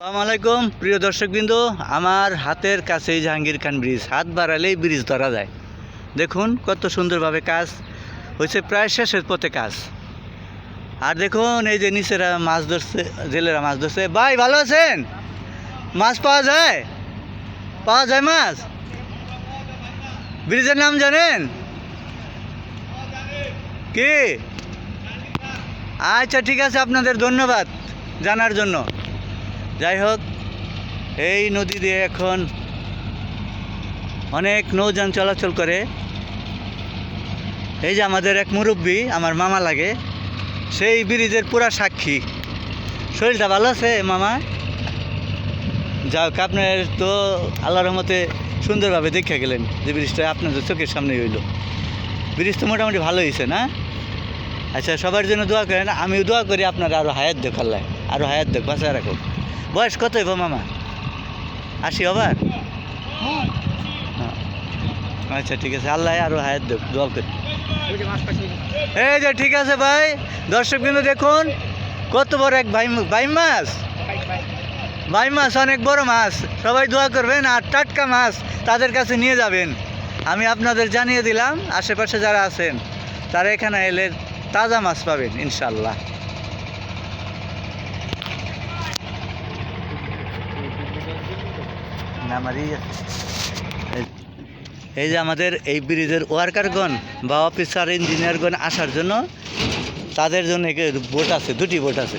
আসসালামু আলাইকুম, প্রিয় দর্শকবৃন্দ, আমার হাতের কাছেই জাহাঙ্গীর খান ব্রিজ। হাত বাড়ালেই ব্রিজ ধরা যায়। দেখুন কত সুন্দরভাবে কাজ হয়েছে, প্রায় শেষের পথে কাজ। আর দেখুন, এই যে নিচেরা মাছ ধরছে, জেলেরা মাছ ধরছে। ভাই, ভালো আছেন? মাছ পাওয়া যায়? পাওয়া যায় মাছ? ব্রিজের নাম জানেন? কি? আচ্ছা ঠিক আছে, আপনাদের ধন্যবাদ জানার জন্য। যাই হোক এই নদী দিয়ে এখন অনেক নৌযান চলাচল করে। এই যে আমাদের এক মুরব্বী, আমার মামা লাগে, সেই ব্রিজের পুরা সাক্ষী। শরীরটা ভালো আছে মামা? যাক, আপনার তো আল্লাহর মতে সুন্দরভাবে দেখে গেলেন যে ব্রিজটা আপনাদের চোখের সামনে হইল। ব্রিজ তো মোটামুটি ভালো হয়েছে না? আচ্ছা সবার জন্য দোয়া করেন, আমিও দোয়া করি আপনারা আরও হায়াত দেখ আল্লাহ আরও হায়াত দেখ বাঁচায় রাখো বয়স কত হইব মামা? আশি আবার আচ্ছা ঠিক আছে। আল্লাহ আরও হায়াত দেখ দোয়া করি। এই যে, ঠিক আছে ভাই। দর্শক কিন্তু দেখুন, কত বড় এক ভাই ভাই মাছ। ভাই মাছ, অনেক বড় মাছ। সবাই দোয়া করবেন, আর টাটকা মাছ তাদের কাছে নিয়ে যাবেন। আমি আপনাদের জানিয়ে দিলাম, আশেপাশে যারা আছেন, তারা এখানে এলে তাজা মাছ পাবেন ইনশাল্লাহ এই যে আমাদের এই ব্রিজের ওয়ার্কারগণ বা অফিসার ইঞ্জিনিয়ারগণ আসার জন্য তাদের জন্য বোট আছে দুটি বোট আছে।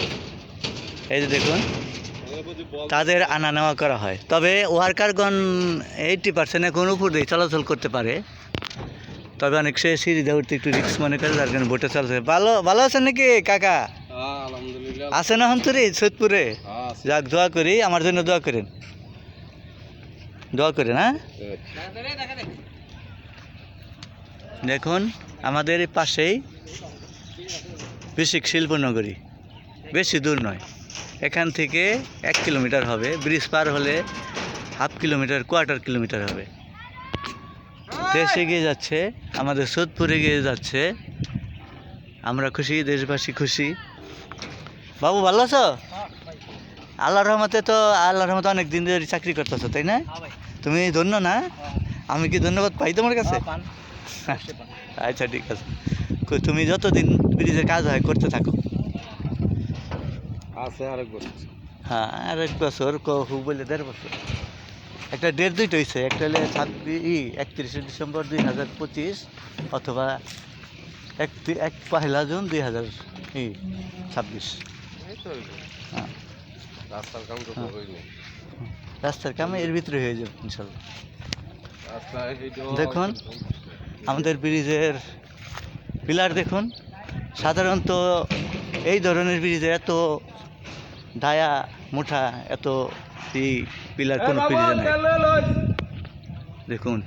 এই যে দেখুন তাদের আনা নেওয়া করা হয়। তবে ওয়ার্কারগণ এইটটি পার্সেন্ট এখন উপর দিয়ে চলাচল করতে পারে। তবে অনেক সে সিঁড়ি দিয়ে উঠতে একটু রিক্স মনে করে যার কারণে বোটে চলছে ভালো ভালো আছেন নাকি কাকা? আলহামদুলিল্লাহ। আছেন এখন তুরি সৈদপুরে যাক দোয়া করি আমার জন্য দোয়া করেন। দোয়া করে না দেখুন আমাদের পাশেই বিশিক শিল্পনগরী। বেশি দূর নয়। এখান থেকে এক কিলোমিটার হবে। ব্রিজ পার হলে হাফ কিলোমিটার কোয়ার্টার কিলোমিটার হবে। দেশ এগিয়ে যাচ্ছে আমাদের সোদপুর এগিয়ে যাচ্ছে। আমরা খুশি দেশবাসী খুশি। বাবু ভালো আছো? আল্লাহ রহমতে তো আল্লাহর রহমতে অনেক দিন ধরে চাকরি করতেছো তাই না? তুমি ধন্য না? আমি কি ধন্যবাদ পাই তোমার কাছে? আচ্ছা ঠিক আছে। তুমি যতদিন ব্রিজের কাজ হয় করতে থাকো। আছে আরেক বছর। হ্যাঁ আর এক বছর কহু বলে দেড় বছর। একটা ডেট দুইটা হয়েছে একটা হলে ছাব্বিশ একত্রিশে ডিসেম্বর দুই হাজার পঁচিশ অথবা এক এক পহেলা জুন দুই হাজার ছাব্বিশ। হ্যাঁ। রাস্তার কাম তো হ্যাঁ। রাস্তার কামে এর ভিতরে হয়ে যাবে ইনশাল্লাহ। দেখুন আমাদের ব্রিজের পিলার দেখুন সাধারণত এই ধরনের ব্রিজে এত ডায়া মুঠা এত এই পিলার কোনো ব্রিজে নাই। দেখুন